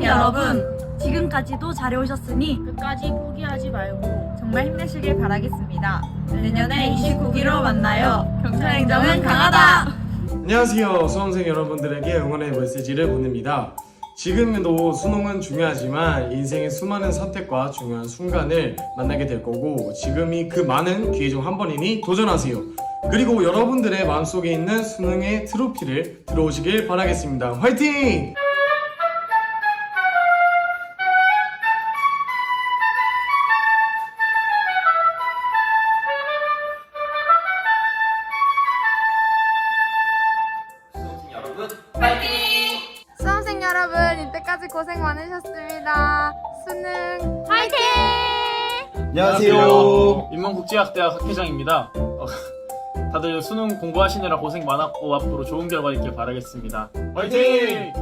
수험생 여러분, 지금까지도 잘해오셨으니 끝까지 포기하지 말고 정말 힘내시길 바라겠습니다. 내년에 29기로 만나요. 경찰행정은 강하다! 안녕하세요. 수험생 여러분들에게 응원의 메시지를 보냅니다. 지금도 수능은 중요하지만 인생의 수많은 선택과 중요한 순간을 만나게 될 거고 지금이 그 많은 기회 중 한 번이니 도전하세요. 그리고 여러분들의 마음속에 있는 수능의 트로피를 들어오시길 바라겠습니다. 화이팅! 수험생 여러분 수험생 여러분 이때까지 고생 많으셨습니다. 수능 화이팅! 안녕하세요. 인문국제학대학 학회장입니다. 어, 다들 수능 공부하시느라 고생 많았고 앞으로 좋은 결과 있길 바라겠습니다. 화이팅!